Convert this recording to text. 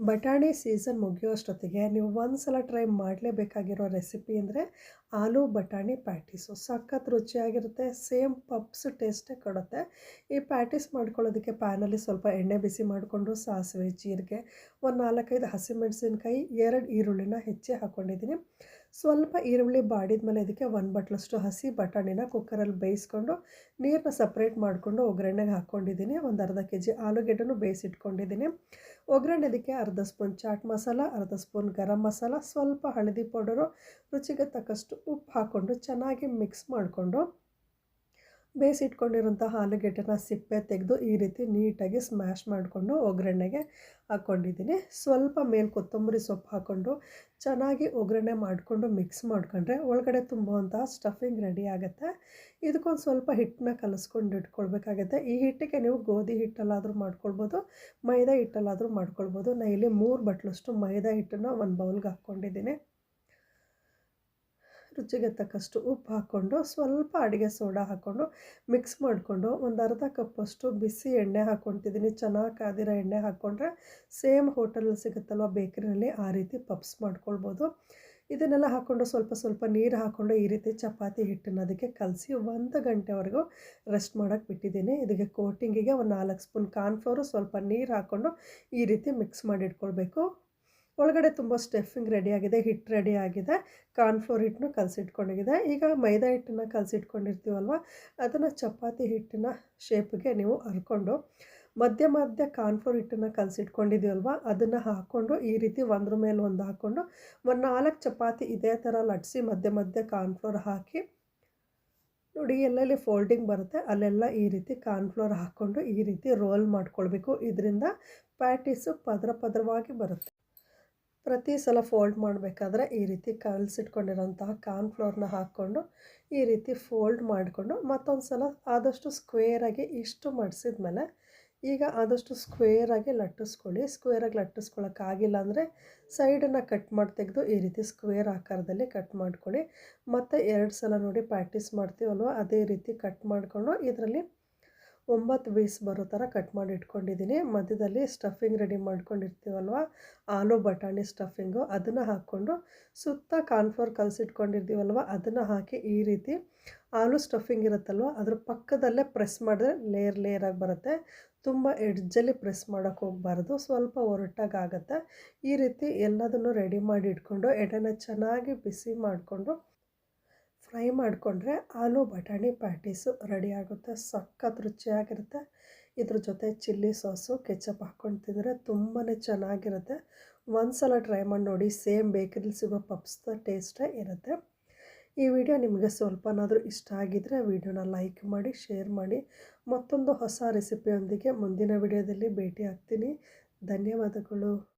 ಬಟಾಣಿ ಸೀಸನ್ ಮುಗಿಯೋಷ್ಟೊತ್ತಿಗೆ ನೀವು ಒಂದು ಸಲ ಟ್ರೈ ಮಾಡಲೇಬೇಕಾಗಿರೋ ರೆಸಿಪಿ ಅಂದರೆ ಆಲೂ ಬಟಾಣಿ ಪ್ಯಾಟೀಸು. ಸಖತ್ ರುಚಿಯಾಗಿರುತ್ತೆ, ಸೇಮ್ ಪಪ್ಸ್ ಟೇಸ್ಟೇ ಕೊಡುತ್ತೆ. ಈ ಪ್ಯಾಟೀಸ್ ಮಾಡ್ಕೊಳ್ಳೋದಕ್ಕೆ ಪ್ಯಾನಲ್ಲಿ ಸ್ವಲ್ಪ ಎಣ್ಣೆ ಬಿಸಿ ಮಾಡಿಕೊಂಡು ಸಾಸಿವೆ, ಜೀರಿಗೆ, ಒಂದು ನಾಲ್ಕೈದು ಹಸಿಮೆಣಸಿನ್ಕಾಯಿ, ಎರಡು ಈರುಳ್ಳಿನ ಹೆಚ್ಚಿ ಹಾಕ್ಕೊಂಡಿದ್ದೀನಿ ಸ್ವಲ್ಪ ಈರುಳ್ಳಿ ಬಾಡಿದ ಮೇಲೆ ಇದಕ್ಕೆ ಒಂದು ಬಟ್ಲಷ್ಟು ಹಸಿ ಬಟಾಣಿನ ಕುಕ್ಕರಲ್ಲಿ ಬೇಯಿಸ್ಕೊಂಡು ನೀರನ್ನ ಸಪ್ರೇಟ್ ಮಾಡಿಕೊಂಡು ಒಗ್ಗರಣೆಗೆ ಹಾಕ್ಕೊಂಡಿದ್ದೀನಿ ಒಂದು ಅರ್ಧ ಕೆ ಜಿ ಆಲೂಗೆಡ್ಡೆನೂ ಬೇಯಿಸಿಟ್ಕೊಂಡಿದ್ದೀನಿ. ಒಗ್ಗರಣೆ ಇದಕ್ಕೆ ಅರ್ಧ ಸ್ಪೂನ್ ಚಾಟ್ ಮಸಾಲ, ಅರ್ಧ ಸ್ಪೂನ್ ಗರಂ ಮಸಾಲ, ಸ್ವಲ್ಪ ಹಳದಿ ಪೌಡರು, ರುಚಿಗೆ ತಕ್ಕಷ್ಟು ಉಪ್ಪು ಹಾಕ್ಕೊಂಡು ಚೆನ್ನಾಗಿ ಮಿಕ್ಸ್ ಮಾಡಿಕೊಂಡು ಬೇಯಿಸಿಟ್ಕೊಂಡಿರೋಂಥ ಆಲೂಗೆಡ್ಡೆನ ಸಿಪ್ಪೆ ತೆಗೆದು ಈ ರೀತಿ ನೀಟಾಗಿ ಸ್ಮ್ಯಾಶ್ ಮಾಡಿಕೊಂಡು ಒಗ್ಗರಣೆಗೆ ಹಾಕ್ಕೊಂಡಿದ್ದೀನಿ. ಸ್ವಲ್ಪ ಮೇಲೆ ಕೊತ್ತಂಬರಿ ಸೊಪ್ಪು ಹಾಕ್ಕೊಂಡು ಚೆನ್ನಾಗಿ ಒಗ್ಗರಣೆ ಮಾಡಿಕೊಂಡು ಮಿಕ್ಸ್ ಮಾಡ್ಕೊಂಡ್ರೆ ಒಳಗಡೆ ತುಂಬುವಂಥ ಸ್ಟಫಿಂಗ್ ರೆಡಿ ಆಗುತ್ತೆ. ಇದಕ್ಕೊಂದು ಸ್ವಲ್ಪ ಹಿಟ್ಟನ್ನ ಕಲಿಸ್ಕೊಂಡು ಇಟ್ಕೊಳ್ಬೇಕಾಗತ್ತೆ. ಈ ಹಿಟ್ಟಿಗೆ ನೀವು ಗೋಧಿ ಹಿಟ್ಟಲ್ಲಾದರೂ ಮಾಡ್ಕೊಳ್ಬೋದು, ಮೈದಾ ಹಿಟ್ಟಲ್ಲಾದರೂ ಮಾಡ್ಕೊಳ್ಬೋದು. ನಾನು ಇಲ್ಲಿ ಮೂರು ಬಟ್ಲಷ್ಟು ಮೈದಾ ಹಿಟ್ಟನ್ನು ಒಂದು ಬೌಲ್ಗೆ ಹಾಕ್ಕೊಂಡಿದ್ದೀನಿ. ರುಚಿಗೆ ತಕ್ಕಷ್ಟು ಉಪ್ಪು ಹಾಕ್ಕೊಂಡು, ಸ್ವಲ್ಪ ಅಡುಗೆ ಸೋಡಾ ಹಾಕ್ಕೊಂಡು ಮಿಕ್ಸ್ ಮಾಡಿಕೊಂಡು ಒಂದು ಅರ್ಧ ಕಪ್ಪಷ್ಟು ಬಿಸಿ ಎಣ್ಣೆ ಹಾಕ್ಕೊತಿದ್ದೀನಿ ಚೆನ್ನಾಗಿ ಕಾದಿರೋ ಎಣ್ಣೆ ಹಾಕ್ಕೊಂಡ್ರೆ ಸೇಮ್ ಹೋಟೆಲಲ್ಲಿ ಸಿಗುತ್ತಲ್ವ ಬೇಕ್ರಿನಲ್ಲಿ ಆ ರೀತಿ ಪಪ್ಸ್ ಮಾಡ್ಕೊಳ್ಬೋದು. ಇದನ್ನೆಲ್ಲ ಹಾಕ್ಕೊಂಡು ಸ್ವಲ್ಪ ಸ್ವಲ್ಪ ನೀರು ಹಾಕ್ಕೊಂಡು ಈ ರೀತಿ ಚಪಾತಿ ಹಿಟ್ಟನ್ನು ಅದಕ್ಕೆ ಕಲಸಿ ಒಂದು ಗಂಟೆವರೆಗೂ ರೆಸ್ಟ್ ಮಾಡೋಕ್ಕೆ ಬಿಟ್ಟಿದ್ದೀನಿ. ಇದಕ್ಕೆ ಕೋಟಿಂಗಿಗೆ ಒಂದು ನಾಲ್ಕು ಸ್ಪೂನ್ ಕಾರ್ನ್ಫ್ಲೋರು ಸ್ವಲ್ಪ ನೀರು ಹಾಕ್ಕೊಂಡು ಈ ರೀತಿ ಮಿಕ್ಸ್ ಮಾಡಿ ಇಟ್ಕೊಳ್ಬೇಕು ಒಳಗಡೆ ತುಂಬ ಸ್ಟಫಿಂಗ್ ರೆಡಿಯಾಗಿದೆ ಹಿಟ್ಟು ರೆಡಿ ಆಗಿದೆ ಕಾರ್ನ್ಫ್ಲೋರ್ ಹಿಟ್ಟನ್ನು ಕಲಸಿಟ್ಕೊಂಡಿದೆ. ಈಗ ಮೈದಾ ಹಿಟ್ಟನ್ನು ಕಲಸಿಟ್ಕೊಂಡಿರ್ತೀವಲ್ವ? ಅದನ್ನು ಚಪಾತಿ ಹಿಟ್ಟಿನ ಶೇಪ್ಗೆ ನೀವು ಹರ್ಕೊಂಡು ಮಧ್ಯ ಮಧ್ಯ ಕಾರ್ನ್ಫ್ಲೋರ್ ಹಿಟ್ಟನ್ನು ಕಲಸಿಟ್ಕೊಂಡಿದ್ದೀವಲ್ವ ಅದನ್ನು ಹಾಕ್ಕೊಂಡು ಈ ರೀತಿ ಒಂದ್ರ ಮೇಲೆ ಒಂದು ಹಾಕ್ಕೊಂಡು ಒಂದು ನಾಲ್ಕು ಚಪಾತಿ ಇದೇ ಥರ ಲಟ್ಸಿ ಮಧ್ಯ ಮಧ್ಯ ಕಾರ್ನ್ಫ್ಲೋರ್ ಹಾಕಿ ನೋಡಿ ಎಲ್ಲೆಲ್ಲಿ ಫೋಲ್ಡಿಂಗ್ ಬರುತ್ತೆ, ಅಲ್ಲೆಲ್ಲ ಈ ರೀತಿ ಕಾರ್ನ್ಫ್ಲೋರ್ ಹಾಕ್ಕೊಂಡು ಈ ರೀತಿ ರೋಲ್ ಮಾಡ್ಕೊಳ್ಬೇಕು. ಇದರಿಂದ ಪ್ಯಾಟೀಸು ಪದರ ಪದರವಾಗಿ ಬರುತ್ತೆ. ಪ್ರತಿ ಸಲ ಫೋಲ್ಡ್ ಮಾಡಬೇಕಾದ್ರೆ ಈ ರೀತಿ ಕಲಸಿಟ್ಕೊಂಡಿರೋಂತಹ ಕಾರ್ನ್ಫ್ಲೋರ್ನ ಹಾಕ್ಕೊಂಡು ಈ ರೀತಿ ಫೋಲ್ಡ್ ಮಾಡಿಕೊಂಡು ಮತ್ತೊಂದು ಸಲ ಆದಷ್ಟು ಸ್ಕ್ವೇರಾಗಿ ಇಷ್ಟು ಮಡಿಸಿದ ಮೇಲೆ ಈಗ ಆದಷ್ಟು ಸ್ಕ್ವೇರಾಗಿ ಲಟ್ಟಿಸ್ಕೊಳ್ಳಿ. ಸ್ಕ್ವೇರಾಗಿ ಲಟ್ಟಿಸ್ಕೊಳ್ಳೋಕ್ಕಾಗಿಲ್ಲ ಅಂದರೆ ಸೈಡನ್ನು ಕಟ್ ಮಾಡಿ ತೆಗೆದು ಈ ರೀತಿ ಸ್ಕ್ವೇರ್ ಆಕಾರದಲ್ಲಿ ಕಟ್ ಮಾಡ್ಕೊಳ್ಳಿ. ಮತ್ತು ಎರಡು ಸಲ ನೋಡಿ ಪ್ರ್ಯಾಕ್ಟೀಸ್ ಮಾಡ್ತೀವಲ್ವ? ಅದೇ ರೀತಿ ಕಟ್ ಮಾಡಿಕೊಂಡು ಇದರಲ್ಲಿ ಒಂಬತ್ತು ಪೀಸ್ ಬರೋ ಥರ ಕಟ್ ಮಾಡಿ ಇಟ್ಕೊಂಡಿದ್ದೀನಿ. ಮಧ್ಯದಲ್ಲಿ ಸ್ಟಫಿಂಗ್ ರೆಡಿ ಮಾಡ್ಕೊಂಡಿರ್ತೀವಲ್ವ? ಆಲೂ ಬಟಾಣಿ ಸ್ಟಫಿಂಗು ಅದನ್ನು ಹಾಕ್ಕೊಂಡು ಸುತ್ತ ಕಾರ್ನ್ಫ್ಲೋರ್ ಕಲಸಿಟ್ಕೊಂಡಿರ್ತೀವಲ್ವ? ಅದನ್ನು ಹಾಕಿ ಈ ರೀತಿ ಆಲೂ ಸ್ಟಫಿಂಗ್ ಇರುತ್ತಲ್ವ? ಅದ್ರ ಪಕ್ಕದಲ್ಲೇ ಪ್ರೆಸ್ ಮಾಡಿದ್ರೆ ಲೇಯರ್ ಲೇಯರಾಗಿ ಬರುತ್ತೆ. ತುಂಬ ಎಡ್ಜಲ್ಲಿ ಪ್ರೆಸ್ ಮಾಡೋಕ್ಕೆ ಹೋಗಬಾರ್ದು. ಸ್ವಲ್ಪ ಒರಟಾಗುತ್ತೆ ಈ ರೀತಿ ಎಲ್ಲದನ್ನು ರೆಡಿ ಮಾಡಿ ಇಟ್ಕೊಂಡು ಎಡೆನ ಚೆನ್ನಾಗಿ ಬಿಸಿ ಮಾಡಿಕೊಂಡು ಫ್ರೈ ಮಾಡಿಕೊಂಡ್ರೆ ಆಲೂ ಬಟಾಣಿ ಪ್ಯಾಟೀಸು ರೆಡಿ ಆಗುತ್ತೆ. ಸಖತ್ ರುಚಿಯಾಗಿರುತ್ತೆ. ಇದ್ರ ಜೊತೆ ಚಿಲ್ಲಿ ಸಾಸು, ಕೆಚಪ್ ಹಾಕ್ಕೊಂಡು ತಿಂದರೆ ತುಂಬಾ ಚೆನ್ನಾಗಿರುತ್ತೆ. ಒಂದು ಸಲ ಟ್ರೈ ಮಾಡಿ ನೋಡಿ, ಸೇಮ್ ಬೇಕರಿಲಿ ಸಿಗೋ ಪಪ್ಸ್ದ ಟೇಸ್ಟೇ ಇರುತ್ತೆ. ಈ ವಿಡಿಯೋ ನಿಮಗೆ ಸ್ವಲ್ಪನಾದರೂ ಇಷ್ಟ ಆಗಿದ್ದರೆ ವಿಡಿಯೋನ ಲೈಕ್ ಮಾಡಿ, ಶೇರ್ ಮಾಡಿ. ಮತ್ತೊಂದು ಹೊಸ ರೆಸಿಪಿಯೊಂದಿಗೆ ಮುಂದಿನ ವಿಡಿಯೋದಲ್ಲಿ ಭೇಟಿ ಆಗ್ತೀನಿ. ಧನ್ಯವಾದಗಳು.